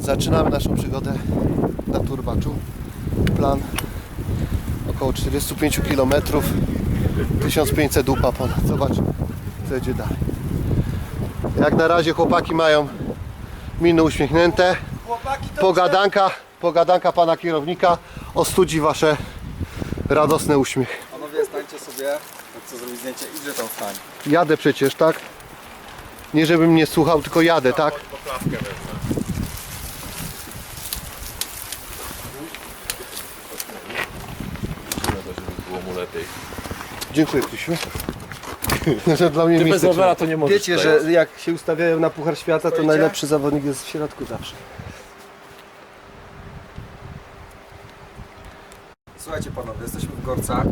Zaczynamy naszą przygodę na Turbaczu. Plan około 45 km, 1500 dupa ponad. Zobaczmy, co idzie dalej. Jak na razie chłopaki mają miny uśmiechnięte. Pogadanka, pogadanka pana kierownika ostudzi wasze radosne uśmiech. Panowie, stańcie sobie, jak chcę zrobić zdjęcie, idzie tam stań. Jadę przecież, tak? Nie żebym nie słuchał, tylko jadę, tak? Było mu lepiej. Dziękuję Krysiu. Że dla mnie Ty bez miejsce rowera to nie możesz. Wiecie, że jak się ustawiają na Puchar Świata, to najlepszy zawodnik jest w środku zawsze. Słuchajcie panowie, jesteśmy w Gorcach.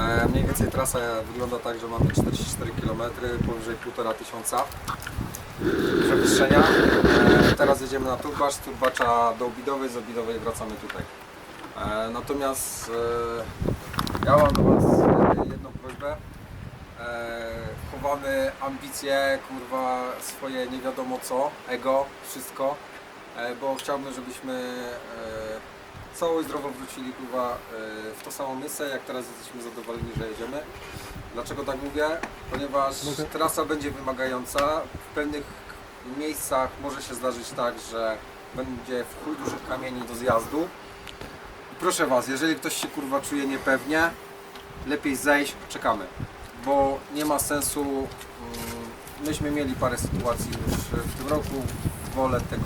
E, mniej więcej trasa wygląda tak, że mamy 44 km, powyżej 1,5 tysiąca przewyższenia. E, teraz jedziemy na Turbacz, z Turbacza do Obidowej, z Obidowej wracamy tutaj. E, natomiast e, ja mam do Was prośbę. E, chowamy ambicje, kurwa, swoje nie wiadomo co, ego, wszystko, e, bo chciałbym, żebyśmy e, cało i zdrowo wrócili kurwa e, w to samo miejsce, jak teraz jesteśmy zadowoleni, że jedziemy. Dlaczego tak mówię? Ponieważ trasa będzie wymagająca. W pewnych miejscach może się zdarzyć tak, że będzie w chuj dużych kamieni do zjazdu. I proszę Was, jeżeli ktoś się kurwa czuje niepewnie, lepiej zejść, czekamy. Bo nie ma sensu. mm, Myśmy mieli parę sytuacji już w tym roku. Wolę tego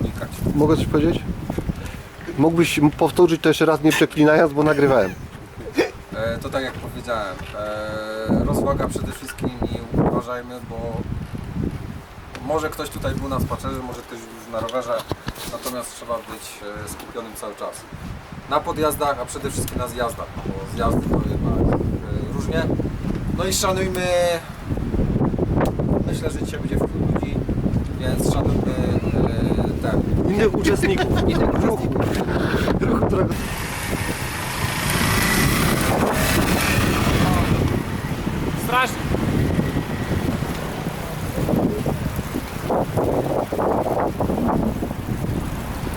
unikać. Mogę coś powiedzieć? Mógłbyś powtórzyć to jeszcze raz nie przeklinając, bo nagrywałem. E, to tak jak powiedziałem, e, rozwaga przede wszystkim i uważajmy, bo może ktoś tutaj był na spacerze, może ktoś już na rowerze, natomiast trzeba być e, skupionym cały czas. Na podjazdach, a przede wszystkim na zjazdach, no bo zjazdy to jednak e, różnie. No i szanujmy, myślę, że dzisiaj będzie wśród ludzi, więc szanujmy e, ten, Innych uczestników. innych ruchu. Ruchu Strażnik.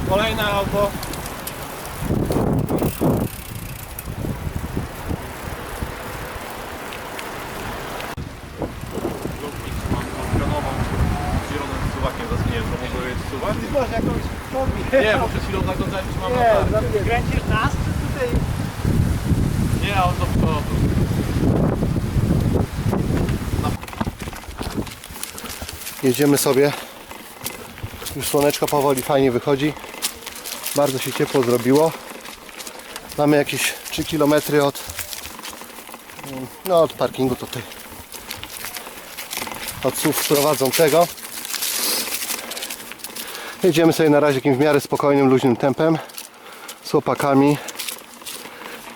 Kolejne auto. Nie, bo przed chwilą zaglądałem, czy mam latarkę. Kręcisz nas, czy tutaj? Nie, a on do przodu. Jedziemy sobie. Już słoneczko powoli fajnie wychodzi. Bardzo się ciepło zrobiło. Mamy jakieś 3 km od no od parkingu tutaj. Od słów prowadzącego. Jedziemy sobie na razie jakimś w miarę spokojnym, luźnym tempem. Z chłopakami.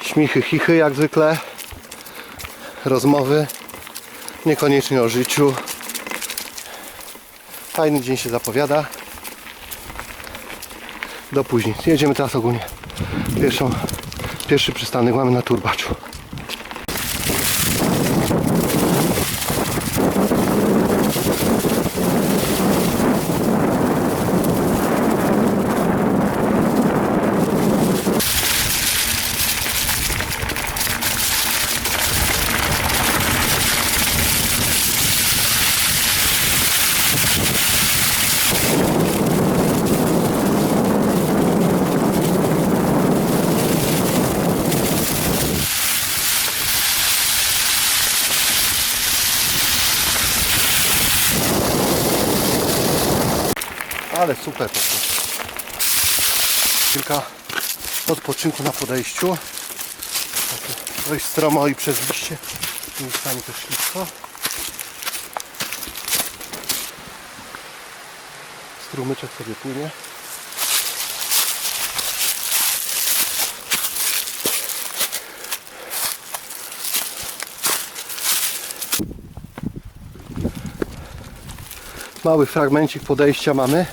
Śmichy, chichy jak zwykle. Rozmowy. Niekoniecznie o życiu. Fajny dzień się zapowiada. Do później. Jedziemy teraz ogólnie. Pierwszą, pierwszy przystanek mamy na Turbaczu. Ale super po prostu. Kilka odpoczynku na podejściu. Dość stromo i przez liście. Miejscami też ślisko. Strumyczek sobie płynie. Mały fragmencik podejścia mamy.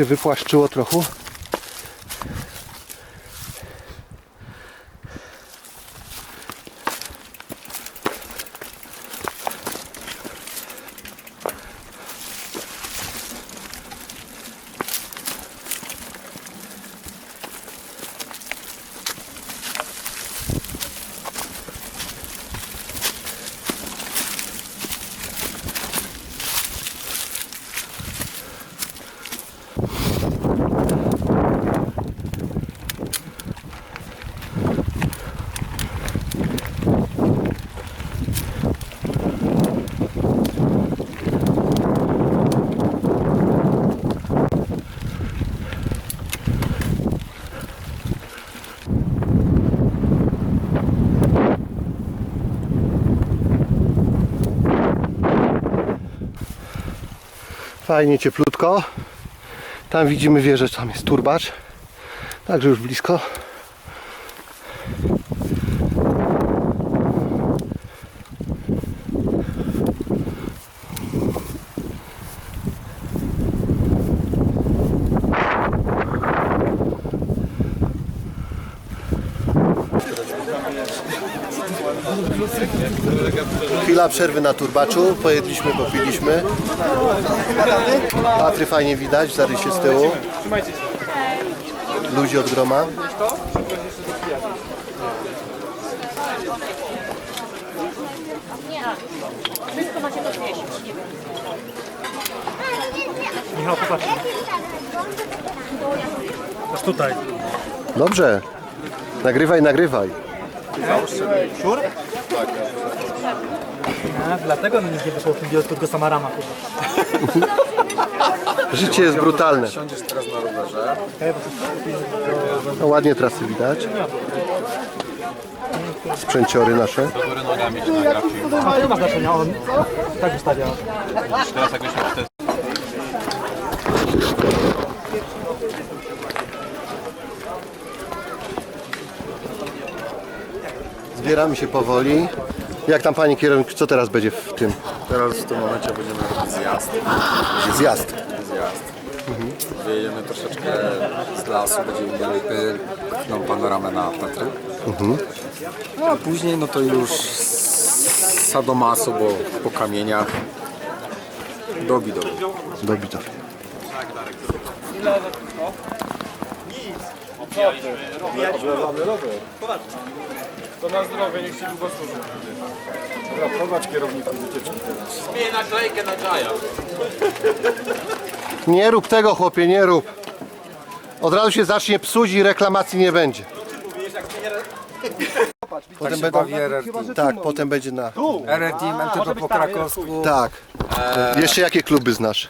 Się wypłaszczyło trochę. Fajnie, cieplutko. Tam widzimy wieżę, tam jest turbacz. Także już blisko. Chwila przerwy na turbaczu. Pojedliśmy, popiliśmy. Patry fajnie widać, zarysie z tyłu. Ludzi od groma. Wszystko macie do 200. Michał, popatrz. Aż tutaj. Dobrze. Nagrywaj, nagrywaj. A, dlatego mi nic nie wyszło w tym wiosku, tylko sama rama chyba. Życie jest brutalne. Siądziesz teraz na rowerze. No, ładnie trasy widać. Sprzęciory nasze. A to nie ma znaczenia, on tak wystawia. Zbieramy się powoli. Jak tam pani kierownik, co teraz będzie w tym? Teraz w tym momencie będziemy robić zjazd. Zjazd. Zjazd. Wyjedziemy troszeczkę z lasu, będziemy mieli piękną panoramę na Tatry. No a później no to już z Sadomaso, bo po kamieniach do Bidowy. Do bitow. To na zdrowie, niech się długo służy. Prowadź kierowniku wycieczki. Zmień naklejkę na Jaya. Nie rób tego chłopie, nie rób. Od razu się zacznie psuć i reklamacji nie będzie. Potem się będą, bawi RRT. tak, potem będzie na. RRT, MTB po krakowsku. Tak. Jeszcze jakie kluby znasz?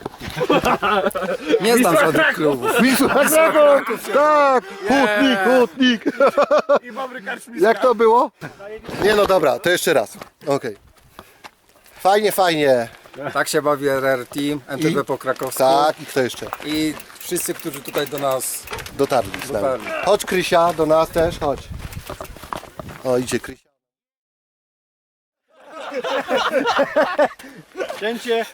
Nie znam żadnych klubów. Wisła Kraków! Tak! Hutnik, hutnik! Jak to było? Nie no dobra, to jeszcze raz. Okej. Fajnie, fajnie. Tak się bawi RRT, MTB po krakowsku. Tak, i kto jeszcze? I wszyscy, którzy tutaj do nas Dotarli z nami. Dotarli. Chodź Krysia, do nas też, chodź. O, idzie Krysia. Cięcie.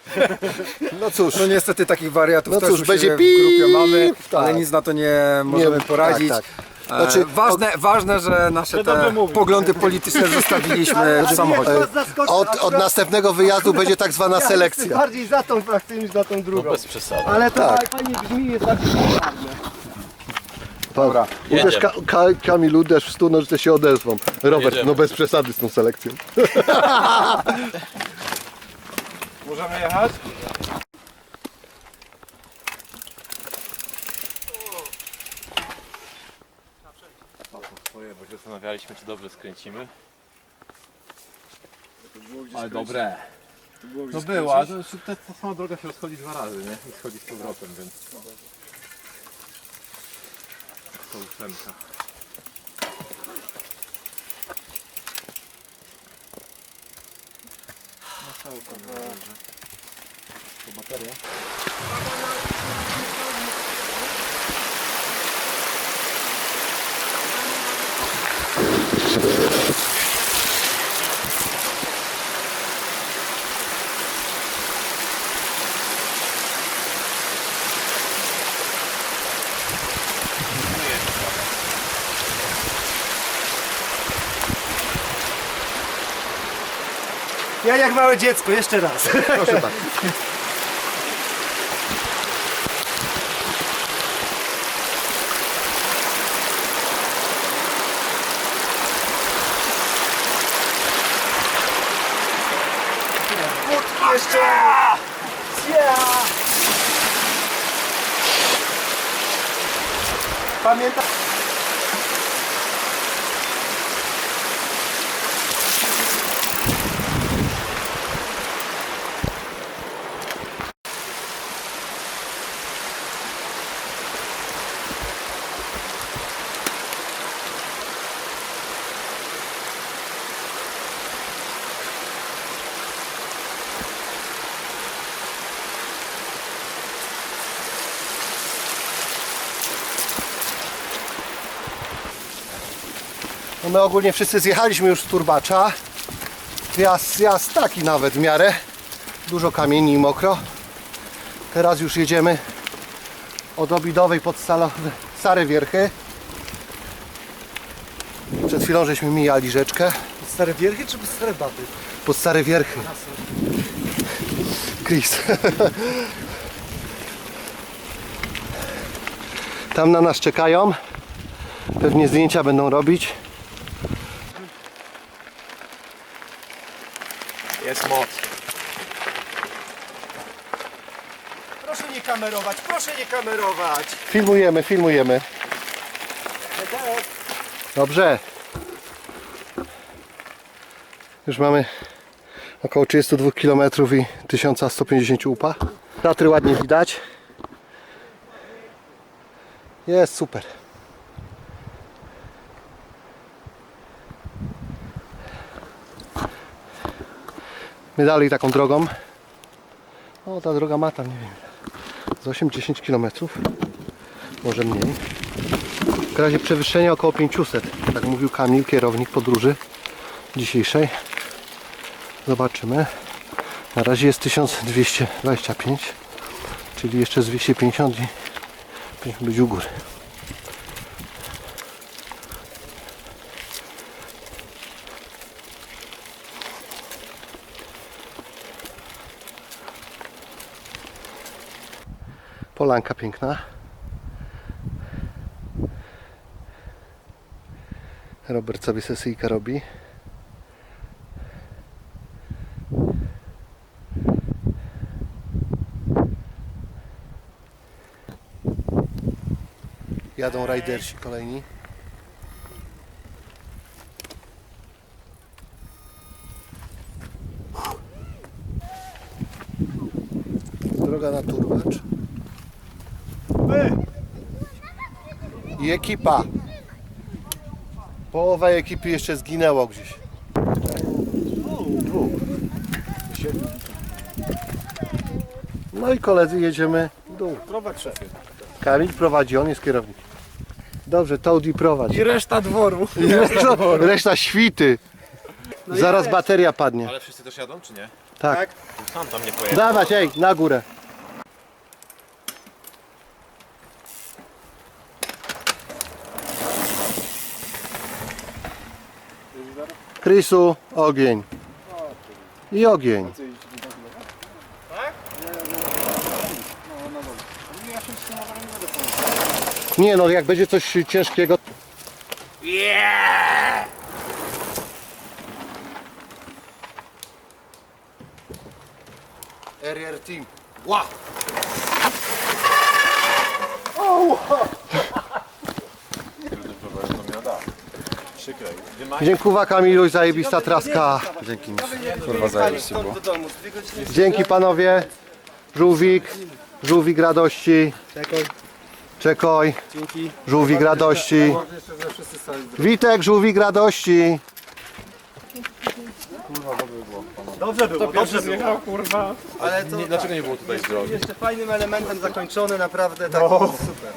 No cóż, No niestety takich wariatów No też cóż, będzie w grupie mamy, tak. ale nic na to nie możemy tak, poradzić. tak. E, Znaczy, ważne, ważne, że nasze te poglądy polityczne zostawiliśmy w samochodzie. od, od następnego wyjazdu będzie tak zwana selekcja. Bardziej za tą frakcję niż za tą drugą. Bez przesady. Ale to Tak. tak. fajnie brzmi, jest bardziej popularne. Dobra. Uderz ka, ka, Kamil, uderz w stół, no, że te się odezwą. Robert, no bez przesady z tą selekcją. Możemy jechać? Swoje, bo się zastanawialiśmy, czy dobrze skręcimy. Ale dobre. No było, ale to, to, ta sama droga się rozchodzi dwa razy, nie? I schodzi z powrotem, więc... To ósemka. No całkiem dobrze. To bateria? Ja jak małe dziecko, jeszcze raz. Proszę tak. My ogólnie wszyscy zjechaliśmy już z turbacza. Zjazd, zjazd taki nawet w miarę. Dużo kamieni i mokro. Teraz już jedziemy od Obidowej pod Stare Wierchy. Przed chwilą żeśmy mijali rzeczkę. Stare wierchy czy stare baby? Pod Stare Wierchy. Chris. Tam na nas czekają. Pewnie zdjęcia będą robić. Jest moc. Proszę nie kamerować, proszę nie kamerować. Filmujemy, filmujemy. Dobrze. Już mamy około 32 km i 1150 upa. Tatry ładnie widać. Jest super. My dalej taką drogą. O, ta droga ma tam, nie wiem, z 8-10 km może mniej. W razie przewyższenia około 500, tak mówił Kamil, kierownik podróży dzisiejszej. Zobaczymy. Na razie jest 1225, czyli jeszcze z 250 i 50 być u góry. Polanka piękna. Robert sobie sesyjkę robi. Jadą rajdersi kolejni. Droga na turbacz. I ekipa. Połowa ekipy jeszcze zginęło gdzieś. Dwóch. No i koledzy jedziemy w dół. Prowadź szefie. Kamil prowadzi, on jest kierownik. Dobrze, Taudi prowadzi. I reszta dworu. Reszta, reszta świty. Zaraz bateria padnie. Ale wszyscy też jadą, czy nie? Tak. Sam tam nie pojechał. Dawać, ej, na górę. Krysu, ogień. I ogień. Nie no, jak będzie coś ciężkiego. RR Team. Ła! Dziękuję Kamiluś, zajebista traska. Dzięki. Kurwa zajebiście było. Dzięki panowie. Żółwik, żółwik radości. Czekaj. Czekoj, żółwik radości. Witek, żółwik radości. Dobrze było, dobrze było. kurwa. Ale to Nie, dlaczego nie było tutaj z drogi? jeszcze fajnym elementem zakończony, naprawdę taki super.